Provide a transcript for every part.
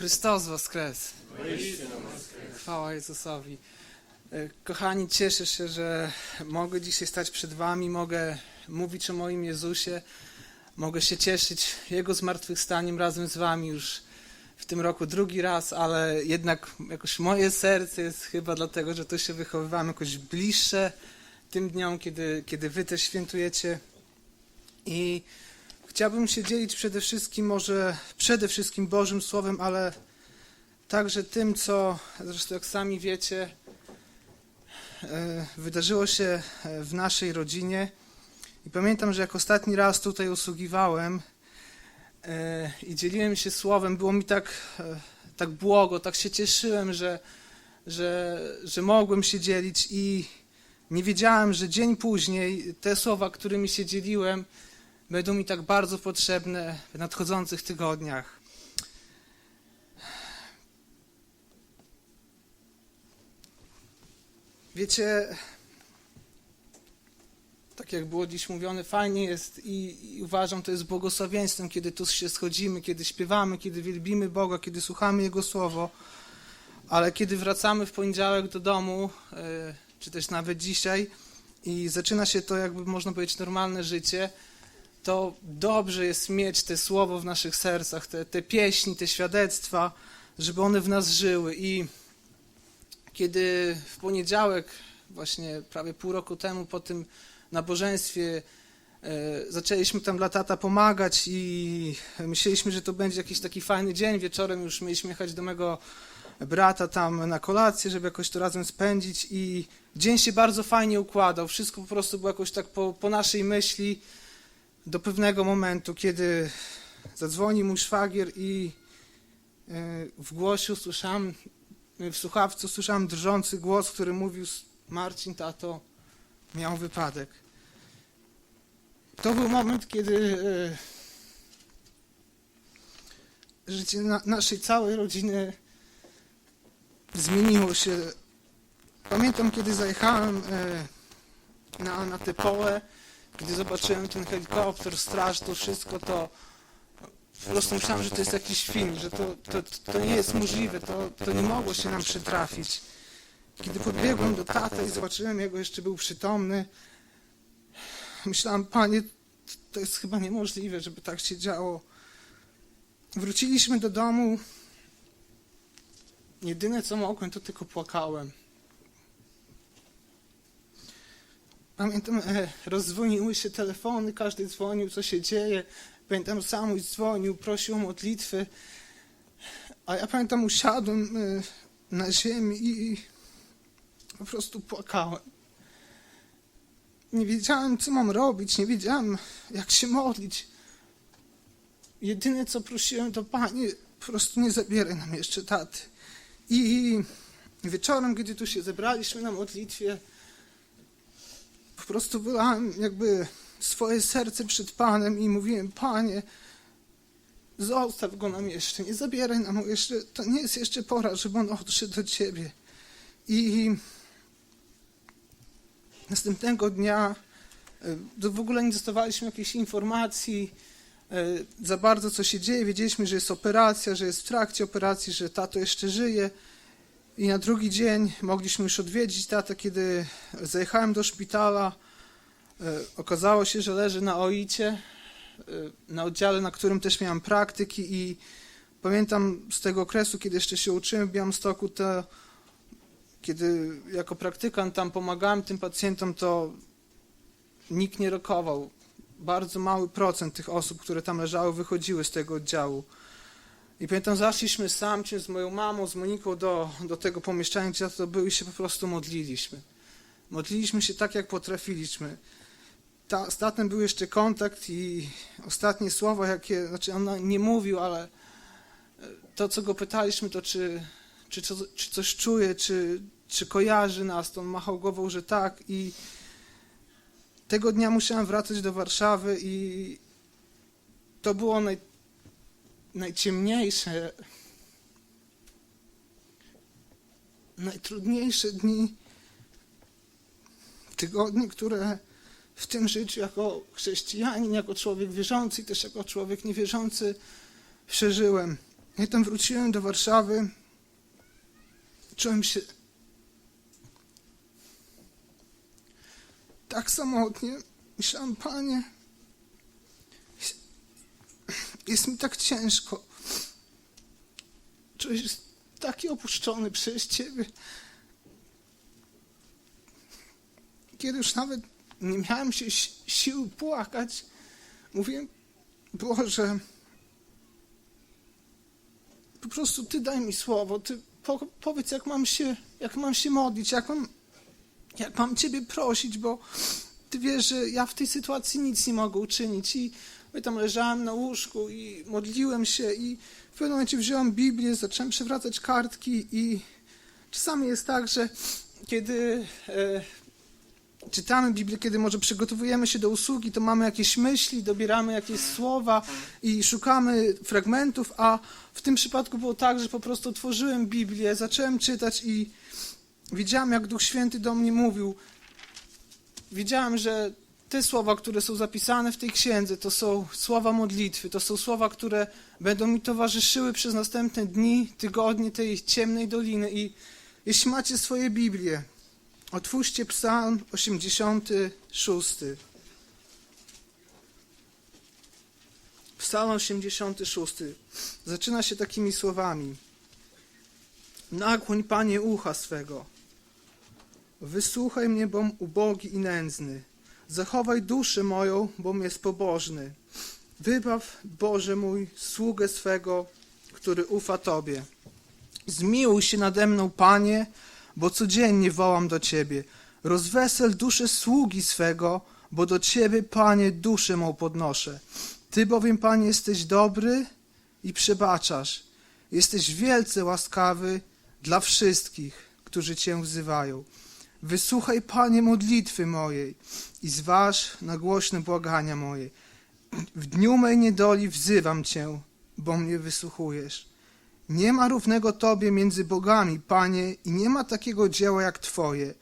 Chrystus woskres. Chwała Jezusowi. E, Kochani, cieszę się, że mogę dzisiaj stać przed Wami, mogę mówić o moim Jezusie, mogę się cieszyć Jego zmartwychwstaniem razem z Wami już w tym roku drugi raz, ale jednak jakoś moje serce jest chyba dlatego, że tu się wychowywałem jakoś bliższe tym dniom, kiedy, kiedy Wy też świętujecie. I chciałbym się dzielić przede wszystkim, może przede wszystkim Bożym Słowem, ale także tym, co zresztą jak sami wiecie, e, wydarzyło się e, w naszej rodzinie. I pamiętam, że jak ostatni raz tutaj usługiwałem e, i dzieliłem się słowem, było mi tak, tak błogo, tak się cieszyłem, że, że, że mogłem się dzielić i nie wiedziałem, że dzień później te słowa, którymi się dzieliłem, będą mi tak bardzo potrzebne w nadchodzących tygodniach. Wiecie, tak jak było dziś mówione, fajnie jest i, i uważam, to jest błogosławieństwem, kiedy tu się schodzimy, kiedy śpiewamy, kiedy wielbimy Boga, kiedy słuchamy Jego Słowo, ale kiedy wracamy w poniedziałek do domu, e, czy też nawet dzisiaj i zaczyna się to, jakby można powiedzieć, normalne życie, to dobrze jest mieć te słowo w naszych sercach, te, te pieśni, te świadectwa, żeby one w nas żyły. I kiedy w poniedziałek, właśnie prawie pół roku temu, po tym nabożeństwie, e, zaczęliśmy tam dla tata pomagać i myśleliśmy, że to będzie jakiś taki fajny dzień. Wieczorem już mieliśmy jechać do mego brata tam na kolację, żeby jakoś to razem spędzić i dzień się bardzo fajnie układał. Wszystko po prostu było jakoś tak po, po naszej myśli do pewnego momentu, kiedy zadzwoni mój szwagier i e, w głosie usłyszałem, w słuchawce usłyszałem drżący głos, który mówił Marcin, tato, miał wypadek. To był moment, kiedy e, życie na, naszej całej rodziny zmieniło się. Pamiętam, kiedy zajechałem e, na, na tę połę, gdy zobaczyłem ten helikopter, straż, to wszystko, to po prostu myślałem, że to jest jakiś film, że to, to, to nie jest możliwe, to, to nie mogło się nam przytrafić. Kiedy podbiegłem do taty i zobaczyłem jego, jeszcze był przytomny, myślałem, panie, to jest chyba niemożliwe, żeby tak się działo. Wróciliśmy do domu. Jedyne co mogłem, to tylko płakałem. Pamiętam, e, rozdzwoniły się telefony, każdy dzwonił, co się dzieje. Pamiętam, Samuś dzwonił, prosił o modlitwy. A ja pamiętam, usiadłem e, na ziemi i po prostu płakałem. Nie wiedziałem, co mam robić, nie wiedziałem, jak się modlić. Jedyne, co prosiłem, to Panie, po prostu nie zabieraj nam jeszcze taty. I wieczorem, kiedy tu się zebraliśmy na modlitwie, prostu wylałem jakby swoje serce przed Panem i mówiłem, Panie, zostaw go nam jeszcze, nie zabieraj nam go jeszcze, to nie jest jeszcze pora, żeby on odszedł do Ciebie. I następnego dnia e, w ogóle nie dostawaliśmy jakiejś informacji e, za bardzo, co się dzieje. Wiedzieliśmy, że jest operacja, że jest w trakcie operacji, że tato jeszcze żyje. I na drugi dzień mogliśmy już odwiedzić tatę, kiedy zajechałem do szpitala. E, Okazało się, że leży na OIC, e, na oddziale, na którym też miałem praktyki i pamiętam z tego okresu, kiedy jeszcze się uczyłem w Białymstoku, to kiedy jako praktykant tam pomagałem tym pacjentom, to nikt nie rokował. Bardzo mały procent tych osób, które tam leżały, wychodziły z tego oddziału. I pamiętam, zaszliśmy z Samciem, z moją mamą, z Moniką do, do tego pomieszczenia, gdzie to był i się po prostu modliliśmy. Modliliśmy się tak, jak potrafiliśmy. Ta, był jeszcze kontakt i ostatnie słowa, jakie, znaczy on nie mówił, ale to, co go pytaliśmy, to czy, czy, co, czy coś czuje, czy, czy kojarzy nas, to on machał głową, że tak i tego dnia musiałem wracać do Warszawy i to było naj, najciemniejsze, najtrudniejsze dni, tygodnie, które w tym życiu jako chrześcijanin, jako człowiek wierzący i też jako człowiek niewierzący przeżyłem. Jak tam wróciłem do Warszawy, czułem się tak samotnie. Myślałem, panie, jest mi tak ciężko. Czuję się taki opuszczony przez ciebie. Kiedy już nawet nie miałem się si- sił płakać, mówiłem, Boże, po prostu Ty daj mi słowo, Ty po, powiedz, jak mam, się, jak mam się modlić, jak mam, jak mam Ciebie prosić, bo Ty wiesz, że ja w tej sytuacji nic nie mogę uczynić i ja tam leżałem na łóżku i modliłem się i w pewnym momencie wziąłem Biblię, zacząłem przewracać kartki i czasami jest tak, że kiedy e, czytamy Biblię, kiedy może przygotowujemy się do usługi, to mamy jakieś myśli, dobieramy jakieś słowa i szukamy fragmentów, a w tym przypadku było tak, że po prostu otworzyłem Biblię, zacząłem czytać i widziałem, jak Duch Święty do mnie mówił. Widziałem, że te słowa, które są zapisane w tej księdze, to są słowa modlitwy, to są słowa, które będą mi towarzyszyły przez następne dni, tygodnie tej ciemnej doliny. I jeśli macie swoje Biblię, Otwórzcie Psalm 86. Psalm 86. Zaczyna się takimi słowami. Nakłoń, Panie, ucha swego. Wysłuchaj mnie, bom ubogi i nędzny. Zachowaj duszę moją, bom jest pobożny. Wybaw, Boże mój, sługę swego, który ufa Tobie. Zmiłuj się nade mną, Panie, bo codziennie wołam do Ciebie. Rozwesel duszę sługi swego, bo do Ciebie, Panie, duszę mą podnoszę. Ty bowiem, Panie, jesteś dobry i przebaczasz. Jesteś wielce łaskawy dla wszystkich, którzy Cię wzywają. Wysłuchaj, Panie, modlitwy mojej i zważ na głośne błagania moje. W dniu mej niedoli wzywam Cię, bo mnie wysłuchujesz. Nie ma równego Tobie między bogami, Panie, i nie ma takiego dzieła jak Twoje.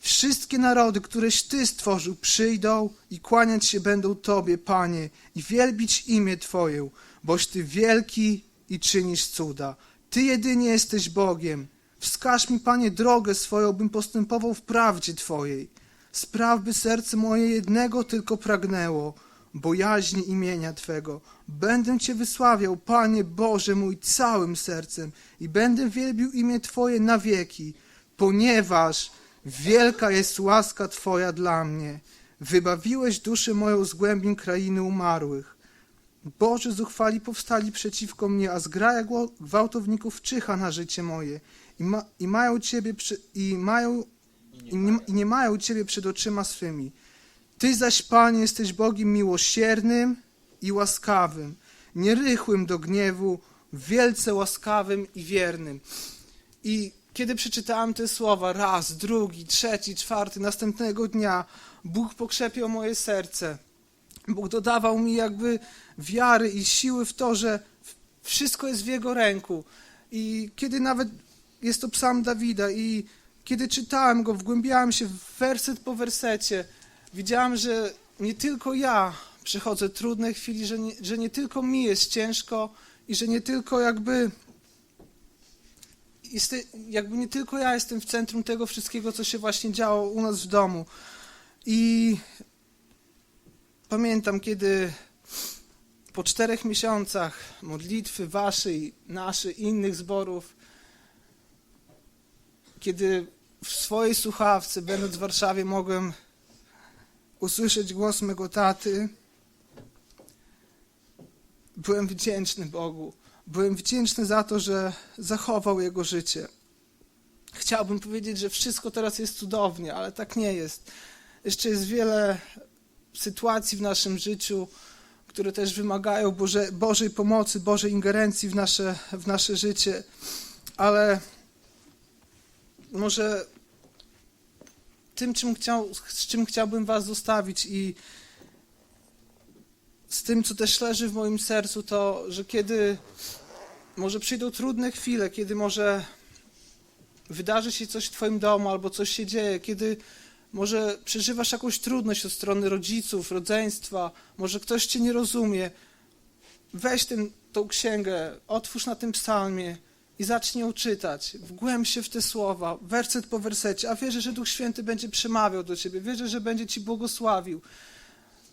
Wszystkie narody, któreś Ty stworzył, przyjdą i kłaniać się będą Tobie, Panie, i wielbić imię Twoje, boś Ty wielki i czynisz cuda. Ty jedynie jesteś Bogiem. Wskaż mi, Panie, drogę swoją, bym postępował w prawdzie Twojej. Spraw, by serce moje jednego tylko pragnęło, bojaźni imienia Twego. Będę Cię wysławiał, Panie Boże mój, całym sercem i będę wielbił imię Twoje na wieki, ponieważ wielka jest łaska Twoja dla mnie. Wybawiłeś duszę moją z głębin krainy umarłych. Boże zuchwali powstali przeciwko mnie, a zgraja gwałtowników czyha na życie moje i, ma, i mają Ciebie przy, i mają i nie, i nie mają Ciebie przed oczyma swymi. Ty zaś, Panie, jesteś Bogiem miłosiernym i łaskawym, nierychłym do gniewu, wielce łaskawym i wiernym. I kiedy przeczytałem te słowa raz, drugi, trzeci, czwarty, następnego dnia, Bóg pokrzepiał moje serce. Bóg dodawał mi jakby wiary i siły w to, że wszystko jest w Jego ręku. I kiedy nawet jest to psalm Dawida i kiedy czytałem go, wgłębiałem się werset po wersecie, widziałem, że nie tylko ja przechodzę trudne chwili, że nie, że nie tylko mi jest ciężko i że nie tylko jakby jest, jakby nie tylko ja jestem w centrum tego wszystkiego, co się właśnie działo u nas w domu. I pamiętam, kiedy po czterech miesiącach modlitwy waszej, naszej, innych zborów, kiedy w swojej słuchawce, będąc w Warszawie, mogłem usłyszeć głos mego taty, byłem wdzięczny Bogu. Byłem wdzięczny za to, że zachował jego życie. Chciałbym powiedzieć, że wszystko teraz jest cudownie, ale tak nie jest. Jeszcze jest wiele sytuacji w naszym życiu, które też wymagają Boże, Bożej pomocy, Bożej ingerencji w nasze, w nasze życie, ale może tym, czym chciał, z czym chciałbym Was zostawić i z tym, co też leży w moim sercu, to, że kiedy może przyjdą trudne chwile, kiedy może wydarzy się coś w Twoim domu albo coś się dzieje, kiedy może przeżywasz jakąś trudność od strony rodziców, rodzeństwa, może ktoś Cię nie rozumie, weź ten księgę, otwórz na tym psalmie i zacznij ją czytać. Wgłęb się w te słowa, werset po wersecie, a wierzę, że Duch Święty będzie przemawiał do ciebie, wierzę, że będzie ci błogosławił.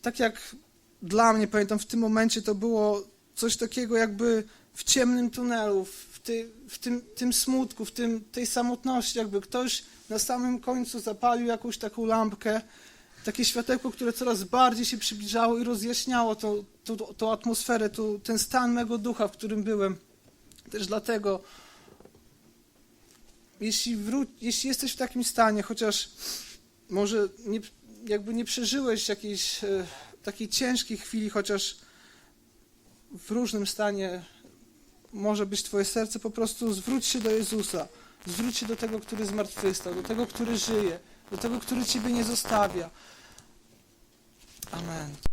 Tak jak dla mnie, pamiętam, w tym momencie to było coś takiego jakby w ciemnym tunelu, w, ty, w tym, tym smutku, w tym, tej samotności, jakby ktoś na samym końcu zapalił jakąś taką lampkę, takie światełko, które coraz bardziej się przybliżało i rozjaśniało tą, tą, tą atmosferę, ten stan mego ducha, w którym byłem. Też dlatego, jeśli, jeśli jesteś w takim stanie, chociaż może nie, jakby nie przeżyłeś jakiejś e, takiej ciężkiej chwili, chociaż w różnym stanie może być Twoje serce, po prostu zwróć się do Jezusa. Zwróć się do tego, który zmartwychwstał, do tego, który żyje, do tego, który Ciebie nie zostawia. Amen.